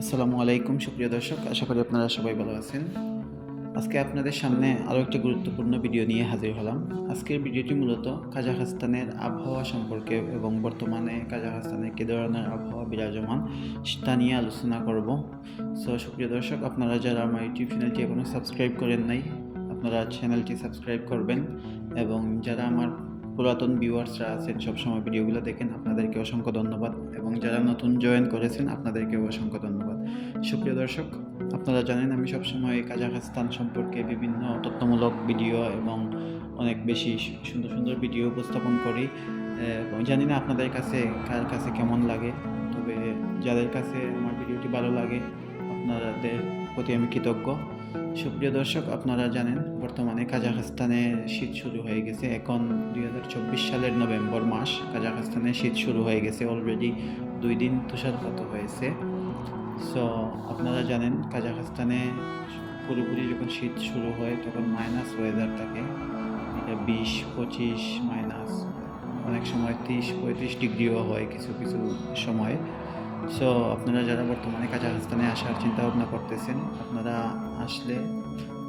আসসালামু আলাইকুম, সুপ্রিয় দর্শক। আশা করি আপনারা সবাই ভালো আছেন। আজকে আপনাদের সামনে আরও একটি গুরুত্বপূর্ণ ভিডিও নিয়ে হাজির হলাম। আজকের ভিডিওটি মূলত কাজাখস্তানের আবহাওয়া সম্পর্কে এবং বর্তমানে কাজাখস্তানে কী ধরনের আবহাওয়া বিরাজমান তা নিয়ে আলোচনা করব। সো সুপ্রিয় দর্শক, আপনারা যারা আমার ইউটিউব চ্যানেলটি এখনও সাবস্ক্রাইব করেন নাই, আপনারা চ্যানেলটি সাবস্ক্রাইব করবেন এবং যারা আমার পুরাতন ভিউয়ার্সরা আছেন, সবসময় ভিডিওগুলো দেখেন। আপনাদেরকে অসংখ্য ধন্যবাদ এবং যারা নতুন জয়েন করেছেন, আপনাদেরকেও অসংখ্য ধন্যবাদ। সুপ্রিয় দর্শক, আপনারা জানেন আমি সবসময় কাজাখস্তান সম্পর্কে বিভিন্ন তথ্যমূলক ভিডিও এবং অনেক বেশি সুন্দর সুন্দর ভিডিও উপস্থাপন করি। জানি না আপনাদের কাছে কার কাছে কেমন লাগে, তবে যাদের কাছে আমার ভিডিওটি ভালো লাগে, আপনাদের প্রতি আমি কৃতজ্ঞ। সুপ্রিয় দর্শক, আপনারা জানেন বর্তমানে কাজাখস্তানে শীত শুরু হয়ে গেছে। এখন দু হাজার চব্বিশ সালের নভেম্বর মাস, কাজাখস্তানে শীত শুরু হয়ে গেছে। অলরেডি দুই দিন তুষারপাত হয়েছে। সো আপনারা জানেন কাজাখস্তানে পুরোপুরি যখন শীত শুরু হয়, তখন মাইনাস ওয়েদার থাকে। এটা বিশ, পঁচিশ মাইনাস অনেক সময় তিরিশ, পঁয়ত্রিশ ডিগ্রিও হয় কিছু কিছু সময়। সো আপনারা যারা বর্তমানে কাজাখস্তানে আসার চিন্তা ভাবনা করতেছেন, আপনারা আসলে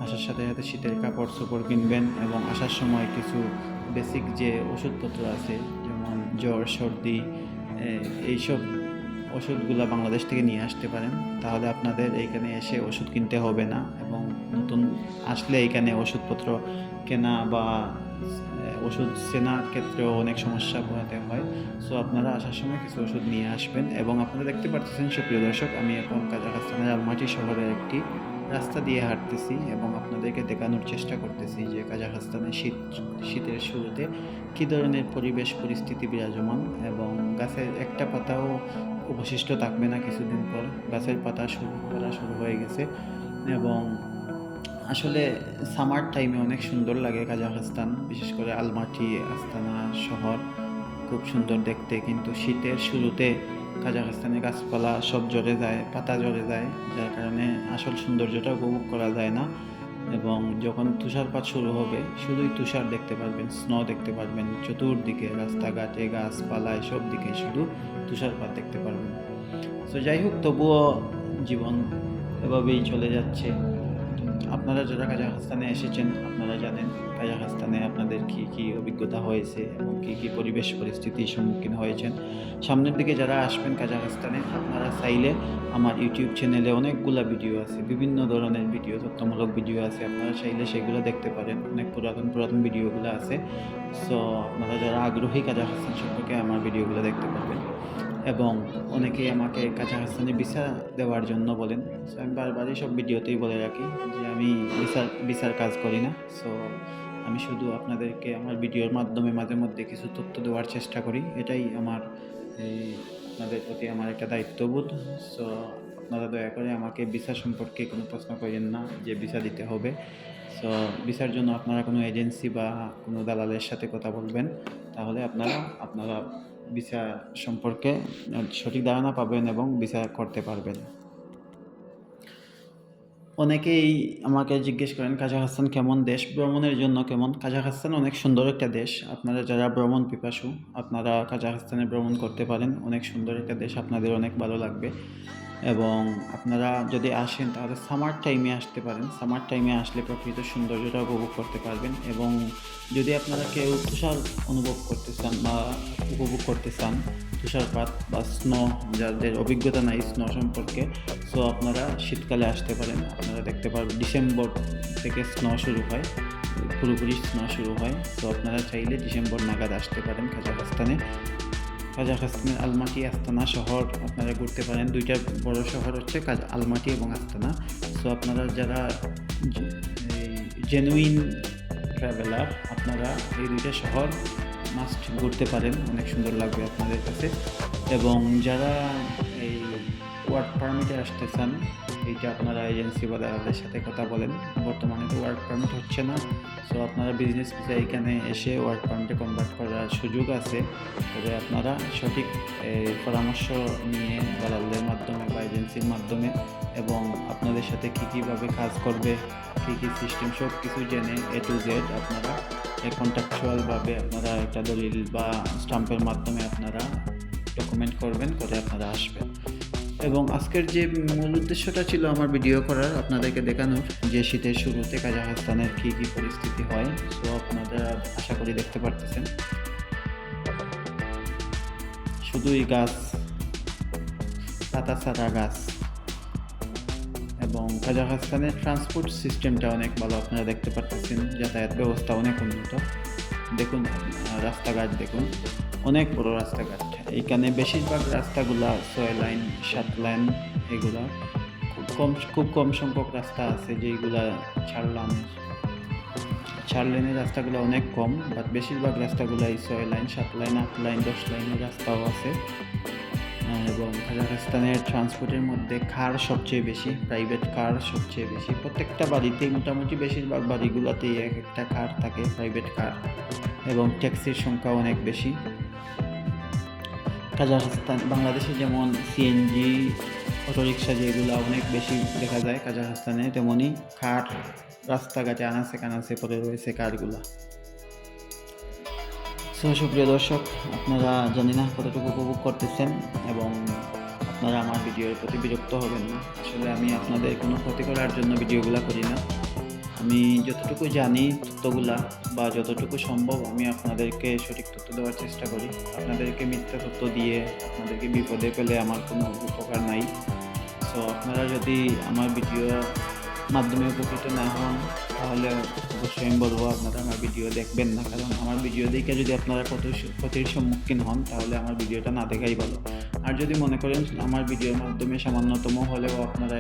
আসার সাথে সাথে শীতের কাপড় চোপড় কিনবেন এবং আসার সময় কিছু বেসিক যে ওষুধপত্র আছে, যেমন জ্বর, সর্দি এইসব ওষুধগুলো বাংলাদেশ থেকে নিয়ে আসতে পারেন। তাহলে আপনাদের এইখানে এসে ওষুধ কিনতে হবে না এবং নতুন আসলে এইখানে ওষুধপত্র কেনা বা ওষুধ চেনার ক্ষেত্রেও অনেক সমস্যা পোহাতে হয়। সো আপনারা আসার সময় কিছু ওষুধ নিয়ে আসবেন এবং আপনারা দেখতে পাচ্ছেন সুপ্রিয় দর্শক, আমি এখন কাজাখস্তানের আলমাটি শহরের একটি রাস্তা দিয়ে হাঁটতেছি এবং আপনাদেরকে দেখানোর চেষ্টা করতেছি যে কাজাখস্তানে শীত, শীতের শুরুতে কী ধরনের পরিবেশ, পরিস্থিতি বিরাজমান এবং গাছের একটা পাতাও অবশিষ্ট থাকবে না কিছুদিন পর। গাছের পাতা শুরু করা শুরু হয়ে গেছে এবং আসলে সামার টাইমে অনেক সুন্দর লাগে কাজাখস্তান, বিশেষ করে আলমাটি, আস্তানা শহর, খুব সুন্দর দেখতে। কিন্তু শীতের শুরুতে কাজাখস্তানের গাছপালা সব জ্বরে যায়, পাতা জ্বরে যায়, যার কারণে আসল সৌন্দর্যটা উপভোগ করা যায় না। এবং যখন তুষারপাত শুরু হবে, শুধুই তুষার দেখতে পারবেন স্নো দেখতে পারবেন, চতুর্দিকে রাস্তাঘাটে গাছপালায় সব দিকে শুধু তুষারপাত দেখতে পারবেন। তো যাই হোক, তবুও জীবন এভাবেই চলে যাচ্ছে। আপনারা যারা কাজাখস্তানে এসেছেন, আপনারা জানেন কাজাখস্তানে আপনাদের কী কী অভিজ্ঞতা হয়েছে এবং কী কী পরিবেশ পরিস্থিতির সম্মুখীন হয়েছেন। সামনের দিকে যারা আসবেন কাজাখস্তানে, আপনারা চাইলে আমার ইউটিউব চ্যানেলে অনেকগুলো ভিডিও আছে, বিভিন্ন ধরনের ভিডিও, তথ্যমূলক ভিডিও আছে, আপনারা চাইলে সেগুলো দেখতে পারেন। অনেক পুরাতন পুরাতন ভিডিওগুলো আছে। সো আপনারা যারা আগ্রহী কাজাখস্তান সম্পর্কে আমার ভিডিওগুলো দেখতে পারবেন। এবং অনেকেই আমাকে কাজাখস্তানে ভিসা দেওয়ার জন্য বলেন। সো আমি বারবারই সব ভিডিওতেই বলে রাখি যে আমি ভিসার ভিসার কাজ করি না। সো আমি শুধু আপনাদেরকে আমার ভিডিওর মাধ্যমে মাঝে মধ্যে কিছু তথ্য দেওয়ার চেষ্টা করি। এটাই আমার এই, আপনাদের প্রতি আমার একটা দায়িত্ববোধ। সো আপনারা দয়া করে আমাকে ভিসা সম্পর্কে কোনো প্রশ্ন করেন না যে ভিসা দিতে হবে। সো ভিসার জন্য আপনারা কোনো এজেন্সি বা কোনো দালালের সাথে কথা বলবেন। তাহলে আপনারা আপনারা ভিসা সম্পর্কে সঠিক ধারণা পাবেন এবং ভিসা করতে পারবেন। অনেকেই আমাকে জিজ্ঞেস করেন কাজাখস্তান কেমন দেশ? ভ্রমণের জন্য কেমন? কাজাখস্তান অনেক সুন্দর একটা দেশ। আপনারা যারা ভ্রমণ পিপাসু, আপনারা কাজাখস্তানে ভ্রমণ করতে পারেন। অনেক সুন্দর একটা দেশ। আপনাদের অনেক ভালো লাগবে। এবং আপনারা যদি আসেন, তাহলে সামার টাইমে আসতে পারেন। সামার টাইমে আসলে প্রকৃত সৌন্দর্যটা উপভোগ করতে পারবেন এবং যদি আপনারা কেউ তুষার অনুভব করতে চান বা উপভোগ করতে চান, তুষারপাত বা স্নো যাদের অভিজ্ঞতা নাই স্নো সম্পর্কে সো আপনারা শীতকালে আসতে পারেন। আপনারা দেখতে পারবেন ডিসেম্বর থেকে স্নো শুরু হয়, পুরোপুরি স্নো শুরু হয়। তো আপনারা চাইলে ডিসেম্বর নাগাদ আসতে পারেন কাজাখস্তানে কাজাখস্তানের আলমাটি আস্তানা শহর আপনারা ঘুরতে পারেন। দুইটা বড় শহর হচ্ছে কাজ আলমাটি এবং আস্তানা। সো আপনারা যারা জেনুইন ট্রাভেলার আপনারা এই দুইটা শহর মাস্ট ঘুরতে পারেন। অনেক সুন্দর লাগবে আপনাদের কাছে। এবং যারা এই ওয়ার্ক পারমিটে আসতে চান এইটা আপনারা এজেন্সি বা দাদাদের সাথে কথা বলেন। বর্তমানে তো ওয়ার্ক পারমিট হচ্ছে না। সো আপনারা বিজনেস ভিসা এখানে এসে ওয়ার্ক পারমিটে কনভার্ট করার সুযোগ আছে। তবে আপনারা সঠিক পরামর্শ নিয়ে দালালদের মাধ্যমে বা এজেন্সির মাধ্যমে এবং আপনাদের সাথে কী কীভাবে কাজ করবে, কী কী সিস্টেম সব কিছু জেনে এ টু জেড আপনারা কন্ট্রাকচুয়ালভাবে আপনারা একটা দলিল বা স্টাম্পের মাধ্যমে আপনারা ডকুমেন্ট করবেন, করে আপনারা আসবেন। এবং আজকের যে মূল উদ্দেশ্যটা ছিল আমার ভিডিও করার, আপনাদেরকে দেখানোর, যে শীতের শুরুতে কাজাখস্তানের কী কী পরিস্থিতি হয় তো আপনারা আশা করি দেখতে পারতেছেন। শুধুই গাছ পাতা ছাড়া গাছ, এবং কাজাখস্তানের ট্রান্সপোর্ট সিস্টেমটা অনেক ভালো আপনারা দেখতে পারতেছেন, যাতায়াত ব্যবস্থা অনেক উন্নত। দেখুন, রাস্তাঘাট দেখুন, অনেক বড় রাস্তাঘাট। এইখানে বেশিরভাগ রাস্তাগুলা ছয় লাইন, সাত লাইন এগুলা। খুব কম খুব কম সংখ্যক রাস্তা আছে যেগুলা চার লাইনের চার লাইনের রাস্তাগুলো অনেক কম বাট বেশিরভাগ রাস্তাগুলাই ছয় লাইন, সাত লাইন, আট লাইন, দশ লাইনের রাস্তাও আছে। এবং কাজাখস্তানের ট্রান্সপোর্টের মধ্যে কার সবচেয়ে বেশি প্রাইভেট কার সবচেয়ে বেশি। প্রত্যেকটা বাড়িতেই মোটামুটি বেশিরভাগ বাড়িগুলোতেই এক একটা কার থাকে প্রাইভেট কার এবং ট্যাক্সির সংখ্যা অনেক বেশি। কাজাখস্তান বাংলাদেশে যেমন সিএনজি অটোরিকশা যেগুলো অনেক বেশি দেখা যায় কাজাখস্তানে তেমনই কার রাস্তাঘাটে আনাচে কানাচে পড়ে রয়েছে কারগুলা। সো সুপ্রিয় দর্শক, আপনারা জানি না কতটুকু উপভোগ করতেছেন এবং আপনারা আমার ভিডিওর প্রতি বিরক্ত হবেন না। আসলে আমি আপনাদের কোনো ক্ষতি করার জন্য ভিডিওগুলো করি না। আমি যতটুকু জানি তথ্যগুলা বা যতটুকু সম্ভব আমি আপনাদেরকে সঠিক তথ্য দেওয়ার চেষ্টা করি। আপনাদেরকে মিথ্যা তথ্য দিয়ে আপনাদেরকে বিপদে পেলে আমার কোনো উপকার নাই। সো আপনারা যদি আমার ভিডিও মাধ্যমে উপকৃত না হন, তাহলে অবশ্যই আমি বলব আপনারা আমার ভিডিও দেখবেন না। কারণ আমার ভিডিও দেখে যদি আপনারা ক্ষতির ক্ষতির সম্মুখীন হন, তাহলে আমার ভিডিওটা না দেখাই ভালো। আর যদি মনে করেন আমার ভিডিওর মাধ্যমে সামান্যতম হলেও আপনারা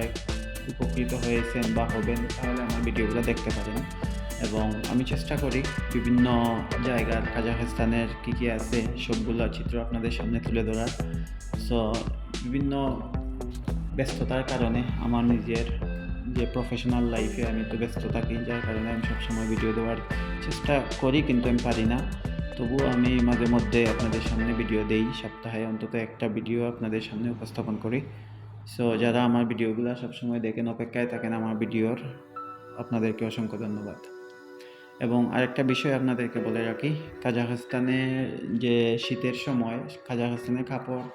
উপকৃত হয়েছেন বা হবেন, তাহলে আমার ভিডিওগুলো দেখতে পারেন। এবং আমি চেষ্টা করি বিভিন্ন জায়গার, কাজাখস্তানের কী কী আছে, সবগুলো চিত্র আপনাদের সামনে তুলে ধরার। সো বিভিন্ন ব্যস্ততার কারণে আমার নিজের যে প্রফেশনাল লাইফে আমি তো ব্যস্ত থাকি, যার কারণে আমি সবসময় ভিডিও দেওয়ার চেষ্টা করি, কিন্তু আমি পারি না। তবুও আমি মাঝে মধ্যে আপনাদের সামনে ভিডিও দেই, সপ্তাহে অন্তত একটা ভিডিও আপনাদের সামনে উপস্থাপন করি। সো যারা আমার ভিডিওগুলো সবসময় দেখেন, অপেক্ষায় থাকেন আমার ভিডিওর, আপনাদেরকে অসংখ্য ধন্যবাদ। এবং আরেকটা বিষয় আপনাদেরকে বলে রাখি, কাজাখস্তানে যে শীতের সময়, কাজাখস্তানের কাপড়,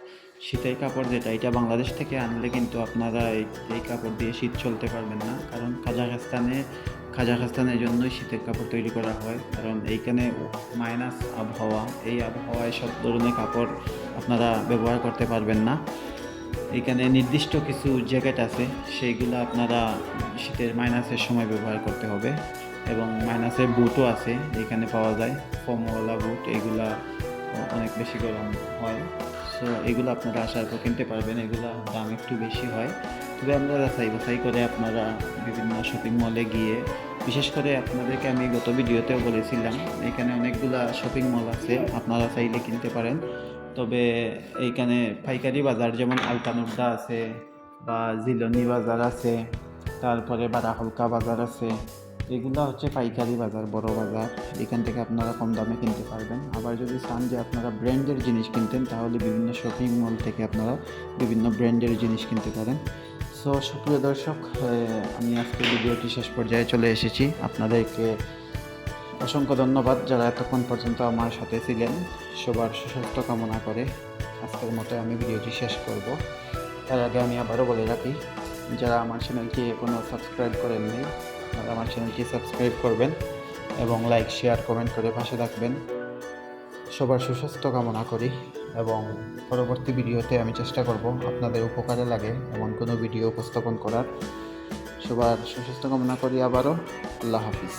শীতের কাপড় যেটা, এটা বাংলাদেশ থেকে আনলে কিন্তু আপনারা এই এই কাপড় দিয়ে শীত চলতে পারবেন না। কারণ কাজাখস্তানে, কাজাখস্তানের জন্যই শীতের কাপড় তৈরি করা হয়। কারণ এইখানে মাইনাস আবহাওয়া, এই আবহাওয়ায় সব ধরনের কাপড় আপনারা ব্যবহার করতে পারবেন না। এখানে নির্দিষ্ট কিছু জ্যাকেট আছে, সেইগুলো আপনারা শীতের মাইনাসের সময় ব্যবহার করতে হবে এবং মাইনাসের বুটও আছে এখানে পাওয়া যায় ফোমওয়ালা বুট, এগুলা অনেক বেশি গরম হয়। সো এগুলো আপনারা আসার পর কিনতে পারবেন, এগুলো দাম একটু বেশি হয়। তবে আপনারা যাচাই বাছাই করে আপনারা বিভিন্ন শপিং মলে গিয়ে, বিশেষ করে আপনাদেরকে আমি গত ভিডিওতেও বলেছিলাম, এখানে অনেকগুলা শপিং মল আছে, আপনারা চাইলে কিনতে পারেন। তবে এইখানে পাইকারি বাজার যেমন আলতানুরদা আছে বা জিলনি বাজার আছে, তারপরে বারাহলকা বাজার আছে, এগুলো হচ্ছে পাইকারি বাজার, বড় বাজার। এখান থেকে আপনারা কম দামে কিনতে পারবেন। আবার যদি চান যে আপনারা ব্র্যান্ডের জিনিস কিনতেন, তাহলে বিভিন্ন শপিং মল থেকে আপনারা বিভিন্ন ব্র্যান্ডের জিনিস কিনতে পারেন। সো সুপ্রিয় দর্শক আমি আজকে ভিডিওটি শেষ পর্যায়ে চলে এসেছি। আপনাদেরকে অসংখ্য ধন্যবাদ যারা এতক্ষণ পর্যন্ত আমার সাথে ছিলেন। সবার সুস্বাস্থ্য কামনা করে আজকের মতো আমি ভিডিওটি শেষ করব। তার আগে আমি আবারও বলে রাখি, যারা আমার চ্যানেলটি এখনও সাবস্ক্রাইব করেননি তারা আমার চ্যানেলটি সাবস্ক্রাইব করবেন এবং লাইক, শেয়ার, কমেন্ট করে পাশে থাকবেন। সবার সুস্বাস্থ্য কামনা করি এবং পরবর্তী ভিডিওতে আমি চেষ্টা করব আপনাদের উপকারে লাগে এমন কোনো ভিডিও উপস্থাপন করার। সবার সুস্বাস্থ্য কামনা করি আবারও। আল্লাহ হাফিজ।